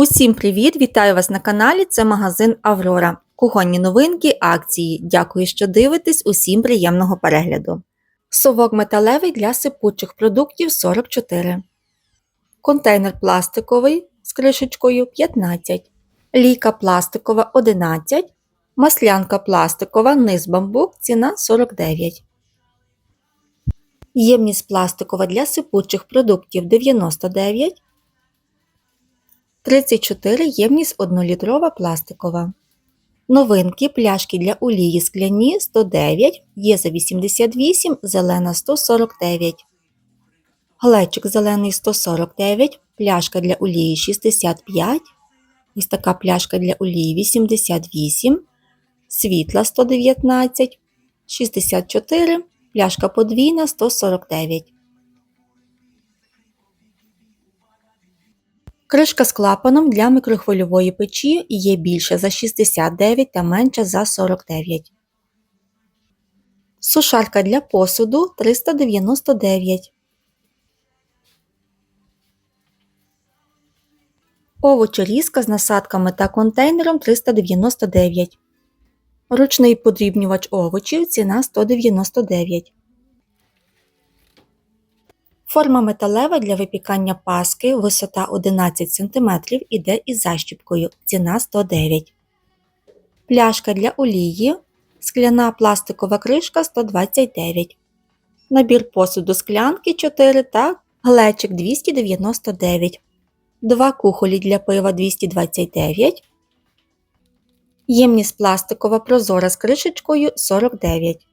Усім привіт! Вітаю вас на каналі. Це магазин Аврора. Кухонні новинки, акції. Дякую, що дивитесь. Усім приємного перегляду. Совок металевий для сипучих продуктів 44. Контейнер пластиковий з кришечкою 15. Лійка пластикова 11. Маслянка пластикова, низ бамбук, ціна 49. Ємність пластикова для сипучих продуктів 99. 34 ємність 1-літрова пластикова. Новинки пляшки для олії скляні 109, є за 88, зелена 149. Глечик зелений 149, пляшка для олії 65. Ось така пляшка для олії 88, світла 119, 64, пляшка подвійна 149. Кришка з клапаном для мікрохвильової печі є більша за 69 та менша за 49. Сушарка для посуду 399. Овочерізка з насадками та контейнером 399. Ручний подрібнювач овочів ціна 199. Форма металева для випікання паски, висота 11 см іде із защіпкою, ціна 109 Пляшка для олії, скляна пластикова кришка 129 Набір посуду склянки 4 та глечик 299 2 кухолі для пива 229 Ємність пластикова прозора з кришечкою 49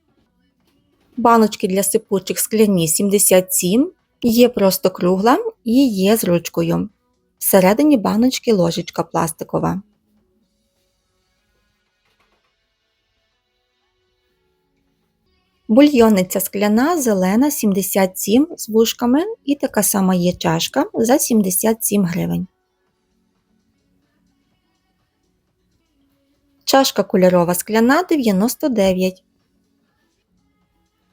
Баночки для сипучих скляні 77 Є просто кругла і є з ручкою. Всередині баночки ложечка пластикова. Бульйонниця скляна зелена 77 з вушками і така сама є чашка за 77 гривень. Чашка кольорова скляна 99.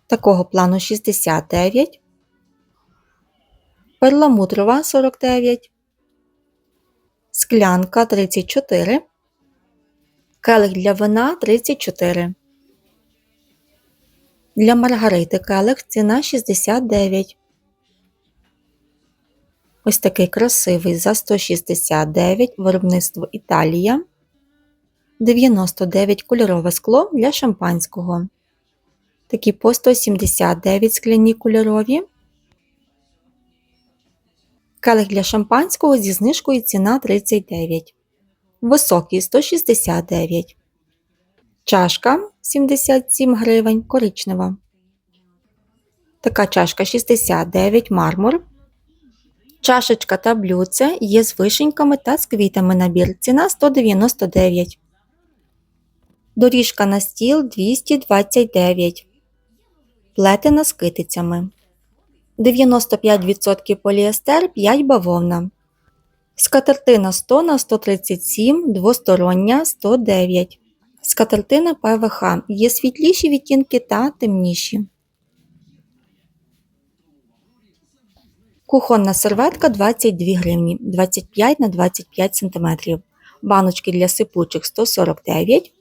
Такого плану 69 перламутрова 49, склянка 34, келих для вина 34. Для маргарити келих ціна 69. Ось такий красивий за 169 виробництво Італія. 99 кольорове скло для шампанського. Такі по 179 скляні кольорові. Келих для шампанського зі знижкою ціна 39. Високий 169. Чашка 77 гривень коричнева. Така чашка 69 мармур. Чашечка та блюдце є з вишеньками та з квітами набір. Ціна 199. Доріжка на стіл 229. Плетена з китицями. 95% поліестер, 5 бавовна. Скатертина 100 на 137, двостороння 109. Скатертина ПВХ. Є світліші відтінки та темніші. Кухонна серветка 22 гривні 25 на 25 см. Баночки для сипучих 149,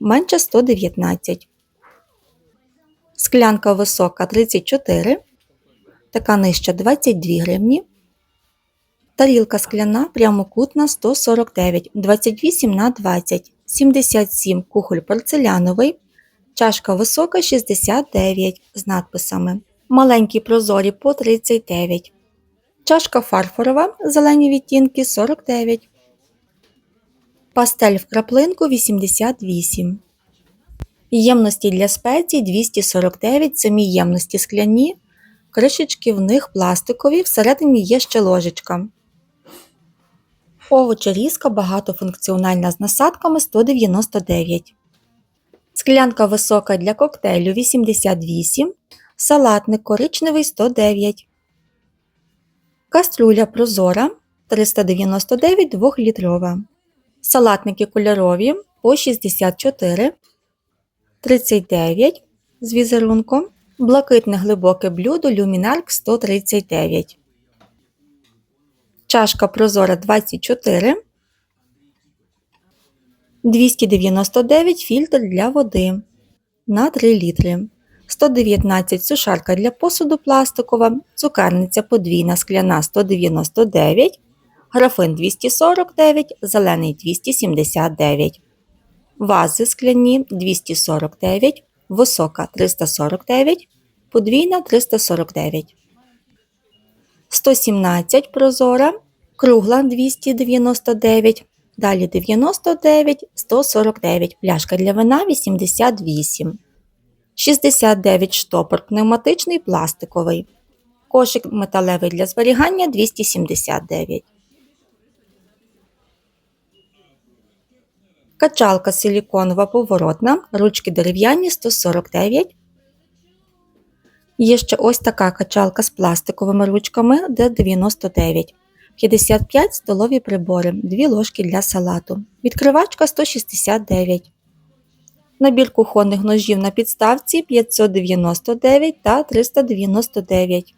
менша 119. Склянка висока 34 така нижча 22 гривні. Тарілка скляна прямокутна 149, 28 на 20, 77 кухоль порцеляновий, чашка висока 69 з надписами. Маленькі прозорі по 39. Чашка фарфорова, зелені відтінки 49. Пастель в краплинку 88. Ємності для спецій 249, самі ємності скляні Кришечки в них пластикові, всередині є ще ложечка. Овочерізка багатофункціональна з насадками 199. Склянка висока для коктейлю 88. Салатник коричневий 109. Каструля прозора 399 2-літрова. Салатники кольорові по 64, 39 з візерунком. Блакитне глибоке блюдо Люмінарк 139. Чашка Прозора 24. 299 фільтр для води на 3 літри. 119 сушарка для посуду пластикова, цукерниця подвійна скляна 199, графин 249, зелений 279, вази скляні 249, висока 349, подвійна 349, 117 прозора, кругла 299, далі 99, 149, пляшка для вина 88. 69 штопор пневматичний пластиковий. Кошик металевий для зберігання 279. Качалка силіконова поворотна. Ручки дерев'яні 149. Є ще ось така качалка з пластиковими ручками де 99. 55 столові прибори, 2 ложки для салату. Відкривачка 169. Набір кухонних ножів на підставці 599 та 399.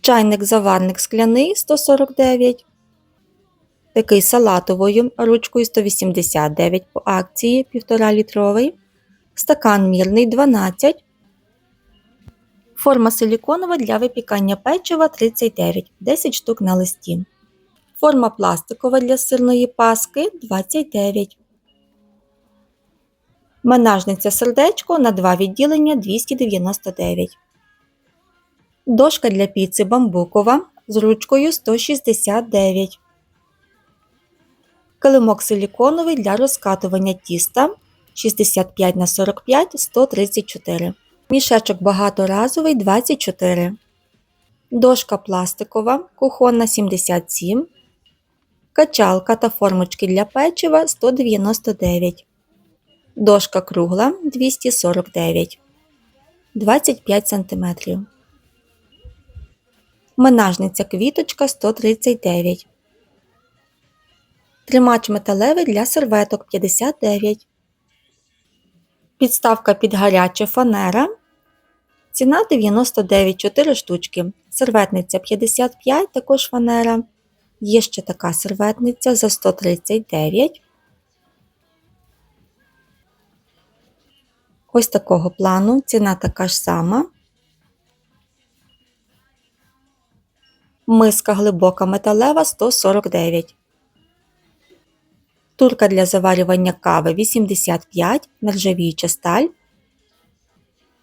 Чайник заварник скляний 149. Такий салатовою ручкою 189 по акції 1,5 літровий. Стакан мірний 12. Форма силіконова для випікання печива 39, 10 штук на листі. Форма пластикова для сирної паски 29. Менажниця сердечко на 2 відділення 299. Дошка для піци бамбукова з ручкою 169. Килимок силіконовий для розкатування тіста 65 на 45 134. Мішечок багаторазовий 24. Дошка пластикова кухонна 77. Качалка та формочки для печива 199. Дошка кругла 249 25 см. Менажниця квіточка 139. Тримач металевий для серветок 59. Підставка під гаряче фанера. Ціна 99 4 штучки. Серветниця 55, також фанера. Є ще така серветниця за 139. Ось такого плану. Ціна така ж сама. Миска глибока металева 149. Турка для заварювання кави 85, нержавіюча сталь.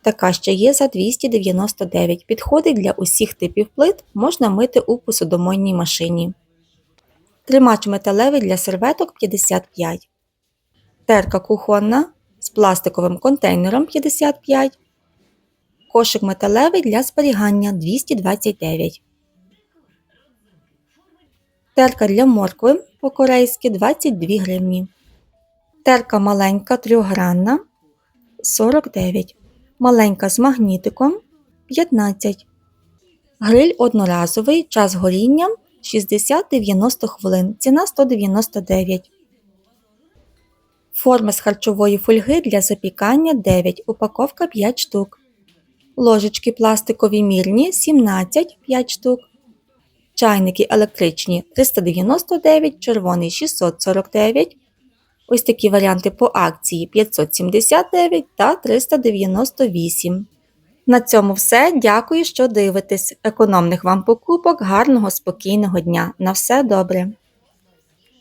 Така ще є за 299. Підходить для усіх типів плит, можна мити у посудомойній машині. Тримач металевий для серветок 55. Терка кухонна з пластиковим контейнером 55. Кошик металевий для зберігання 229. Терка для моркви по-корейськи 22 гривні. Терка маленька трьохгранна 49. Маленька з магнітиком 15. Гриль одноразовий. Час горіння 60-90 хвилин. Ціна 199. Форми з харчової фольги для запікання 9. Упаковка 5 штук. Ложечки пластикові мірні 17 5 штук. Чайники електричні 399, червоний 649. Ось такі варіанти по акції 579 та 398. На цьому все. Дякую, що дивитесь. Економних вам покупок, гарного, спокійного дня. На все добре!